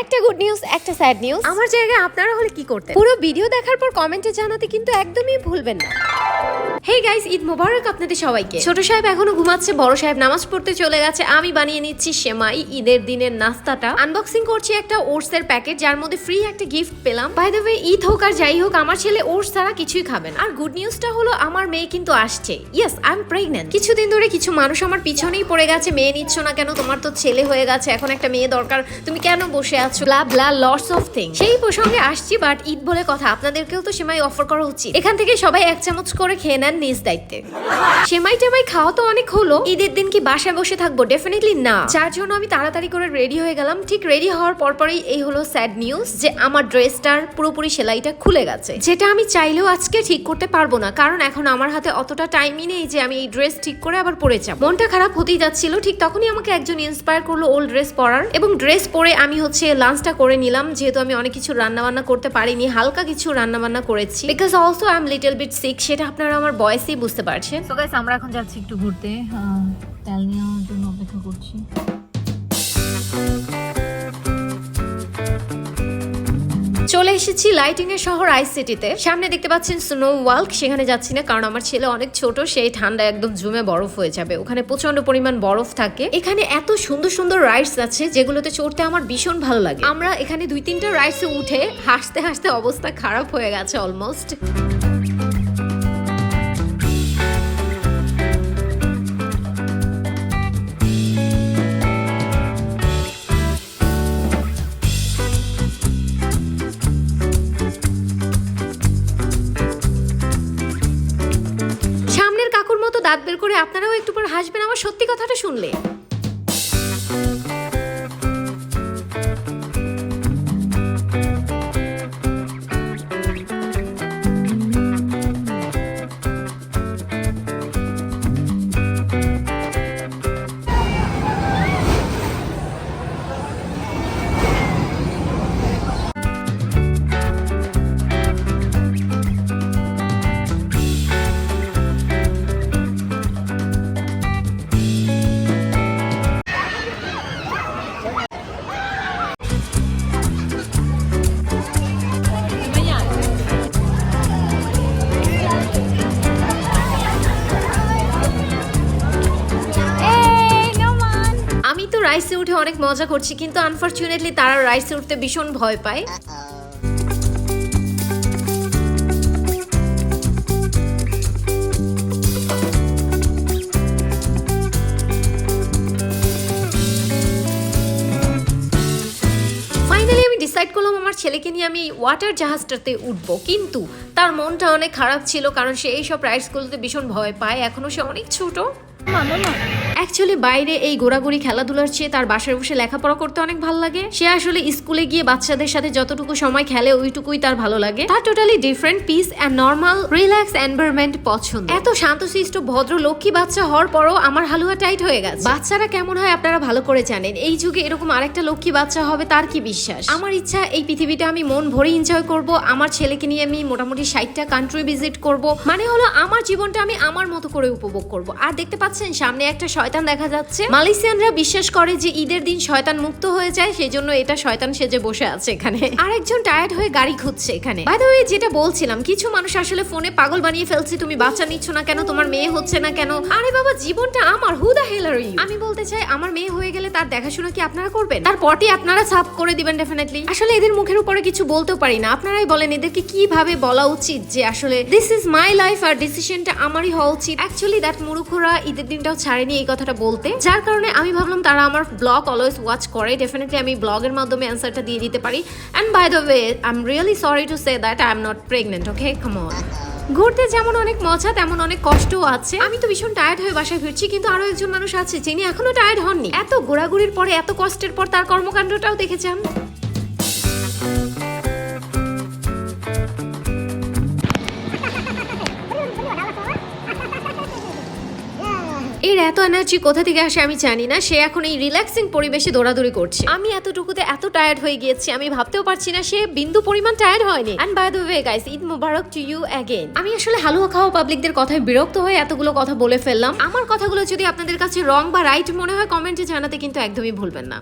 একটা good news একটা sad news আমার জায়গায় আপনারা হলে কি করতেন? পুরো ভিডিও দেখার পর কমেন্টে জানাতে কিন্তু একদমই ভুলবেন না। হে গাইস ঈদ মোবারক আপনাদের সবাইকে। ছোট সাহেব এখনও ঘুমাচ্ছে, বড় সাহেব নামাজ পড়তে চলে গেছে। আমি বানিয়ে নিচ্ছি সেমাই, ঈদের দিনের নাস্তাটা। আনবক্সিং করছি একটা ওটস এর প্যাকেট, যার মধ্যে ফ্রি একটা গিফট পেলাম। বাই দ্য ওয়ে ঈদ হোক আর যাই হোক, আমার ছেলে ওটস ছাড়া কিছুই খাবে না। আর গুড নিউজটা হলো, আমার মেয়ে কিন্তু আসছে। ইয়েস আই এম প্রেগনেন্ট কিছুদিন ধরে কিছু মানুষ আমার পিছনেই পড়ে গেছে, মেয়ে নিচ্ছ না কেন, তোমার তো ছেলে হয়ে গেছে, এখন একটা মেয়ে দরকার, তুমি কেন বসে আছো? Blah blah lots of thing সেই প্রসঙ্গে আসছি বাট ঈদ বলে কথা, আপনাদেরকেও তো সেমাই অফার করা উচিত। এখান থেকে সবাই এক চামচ করে খেয়ে নেন নিজ দায়িত্বে। সেমাই টেমাই খাওয়া তো অনেক হলো। ঈদের দিন কি বাসায় বসে থাকব? ডেফিনেটলি না। যার জন্য আমি তাড়াতাড়ি করে রেডি হয়ে গেলাম। ঠিক রেডি হওয়ার পরপরই এই হলো স্যাড নিউজ যে আমার ড্রেসটার পুরোপুরি সেলাইটা খুলে গেছে। যেটা আমি চাইলেও আজকে ঠিক করতে পারব না। কারণ এখন আমার হাতে অতটা টাইমই নেই যে আমি এই ড্রেস ঠিক করে আবার পরে যাব। মনটা খারাপ হতেই যাচ্ছিল। ঠিক তখনই আমাকে একজন ইন্সপায়ার করল ওল্ড ড্রেস পরার। এবং ড্রেস পরে আমি হচ্ছে লাঞ্চটা করে নিলাম। যেহেতু আমি অনেক কিছু রান্না বান্না করতে পারিনি, হালকা কিছু রান্না বান্না করেছি। Because also I am little bit sick সেটা আপনারা আমার বয়সেই বুঝতে পারছেন। তো গাইস আমরা এখন যাচ্ছি একটু ঘুরতে। তেল নেওয়ার জন্য অপেক্ষা করছি। চলে এসেছি লাইটিং এর শহর আইস সিটিতে সামনে দেখতে পাচ্ছেন স্নো ওয়াল্ক সেখানে যাচ্ছি না কারণ আমার ছেলে অনেক ছোট সেই ঠান্ডা একদম জমে বরফ হয়ে যাবে। ওখানে প্রচণ্ড পরিমাণ বরফ থাকে। এখানে এত সুন্দর সুন্দর রাইডস আছে যেগুলোতে চড়তে আমার ভীষণ ভালো লাগে। আমরা এখানে দুই তিনটা রাইডসে উঠে হাসতে হাসতে অবস্থা খারাপ হয়ে গেছে অলমোস্ট দাঁত বের করে আপনারাও একটু পর হাসবেন আমার সত্যি কথাটা শুনলে। রাইসে উঠে অনেক মজা করছি, কিন্তু আনফরচুনেটলি তারা রাইসে উঠতে ভীষণ ভয় পায়। ডিসাইড করলাম আমার ছেলেকে নিয়ে আমি ওয়াটার জাহাজটাতে উঠবো। কিন্তু তার মনটা অনেক খারাপ ছিল, কারণ সে এইসব রাইডসগুলোতে ভীষণ ভয় পায়। এখনও সে অনেক ছোট। অ্যাকচুয়ালি বাইরে এই ঘোরাঘুরি খেলাধুলার চেয়ে তার বাসায় বসে লেখাপড়া করতে অনেক ভালো লাগে। সে আসলে স্কুলে গিয়ে বাচ্চাদের সাথে যতটুকু সময় খেলে, ওইটুকুই তার ভালো লাগে। তার totally different peace and normal relax environment পছন্দ। এত শান্ত শান্তশিষ্ট, ভদ্র, লক্ষ্মী বাচ্চা হওয়ার পরও আমার হালুয়া টাইট হয়ে গেছে। বাচ্চারা কেমন হয় আপনারা ভালো করে জানেন। এই যুগে এরকম আরেকটা লক্ষ্মী বাচ্চা হবে, তার কি বিশ্বাস? আমার ইচ্ছা, এই পৃথিবীটা আমি মন ভরে এনজয় করব, আমার ছেলেকে নিয়ে আমি মোটামুটি ষাটটা কান্ট্রি ভিজিট করব। মানে হলো, আমার জীবনটা আমি আমার মতো করে উপভোগ করব। আর দেখতে পাচ্ছেন সামনে একটা শয়তান দেখা যাচ্ছে। মালয়েশিয়ানরা বিশ্বাস করে যে ঈদের দিন শয়তান মুক্ত হয়ে যায় সেই জন্য এটা শয়তান সেজে বসে আছে এখানে। আরেকজন টায়ার্ড হয়ে গাড়ি খুঁজছে এখানে। বাই দ্য ওয়ে যেটা বলছিলাম, কিছু মানুষ আসলে ফোনে পাগল বানিয়ে ফেলছে, তুমি বাচ্চা নিচ্ছ না কেন? তোমার মেয়ে হচ্ছে না কেন? আরে বাবা, জীবনটা আমার। হু দা হেল আর ইউ আমি বলতে চাই, আমার মেয়ে হয়ে গেলে তার দেখাশোনা কি আপনারা করবেন? তার পটি আপনারা সাফ করে দিবেন ডেফিনেটলি আসলে এদের মুখের উপরে কিছু বলতেও পারি না। আপনারাই বলেন, এদেরকে কীভাবে বলা উচিত যে আসলে দিস ইজ মাই লাইফ আর ডিসিশনটা আমারই হওয়া উচিত। অ্যাকচুয়ালি দ্যাট মুরুখরা ঈদের দিনটাও ছাড়েনি এই কথাটা বলতে। যার কারণে আমি ভাবলাম তারা আমার ব্লগ অলওয়েজ ওয়াচ করে। ডেফিনেটলি আমি ব্লগের মাধ্যমে অ্যান্সারটা দিয়ে দিতে পারি। And by the way I am really sorry to say that I am not pregnant okay come on ঘুরতে যেমন অনেক মজা, তেমন অনেক কষ্টও আছে। আমি তো ভীষণ টায়ার্ড হয়ে বাসায় ফিরছি, কিন্তু আরও একজন মানুষ আছে যিনি এখনও টায়ার্ড হননি। এত ঘোরাঘুরির পরে, এত কষ্টের পর তার কর্মকাণ্ডটাও দেখেছেন এর এত এনার্জি কোথা থেকে আসে আমি জানি না। সে এখন এই রিল্যাক্সিং পরিবেশে দৌড়াদৌড়ি করছে। আমি এতটুকুতে এত টায়ার্ড হয়ে গিয়েছি, আমি ভাবতেও পারছি না সে বিন্দু পরিমাণ টায়ার্ড হয়নি। And by the way guys Eid Mubarak to you again আমি আসলে হালুয়া খাওয়া পাবলিকদের কথায় বিরক্ত হয়ে এতগুলো কথা বলে ফেললাম। আমার কথাগুলো যদি আপনাদের কাছে রং বা রাইট মনে হয় কমেন্টে জানাতে কিন্তু একদমই ভুলবেন না।